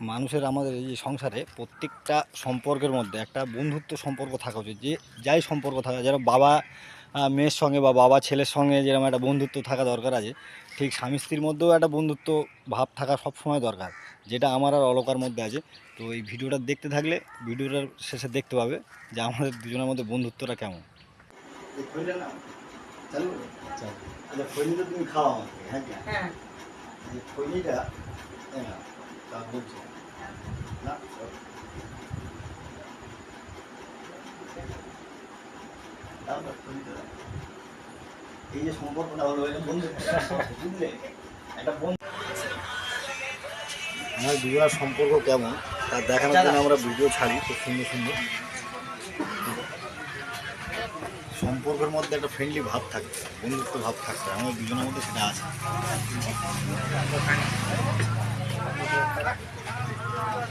মানুষের আমাদের এই যে সংসারে প্রত্যেকটা সম্পর্কের মধ্যে একটা বন্ধুত্ব সম্পর্ক থাকা উচিত। যে যাই সম্পর্ক থাকা যেন বাবা মেয়ের সঙ্গে বা বাবা ছেলের সঙ্গে যেরকম একটা বন্ধুত্ব থাকা দরকার আছে ঠিক স্বামী স্ত্রীর মধ্যেও একটা বন্ধুত্ব ভাব থাকা সবসময় দরকার যেটা আমার আর অলকার মধ্যে আছে। তো এই ভিডিওটা দেখতে থাকলে ভিডিওটার শেষে দেখতে পাবে যে আমাদের দুজনের মধ্যে বন্ধুত্বটা কেমন। আচ্ছা খৈনিটা তুমি খাওয়া হ্যাঁ? হ্যাঁ। এই যে সম্পর্কটা হলো এটা বন্ধু বুঝলে একটা বন্ধু আমার দুজনের সম্পর্ক কেমন? তা দেখানোর জন্য আমরা ভিডিও ছাড়ি খুব সুন্দর সুন্দর। সম্পর্কের মধ্যে একটা ফ্রেন্ডলি ভাব থাকে বন্ধুত্ব ভাব থাকতে আমার দুজনের মধ্যে সেটা আছে।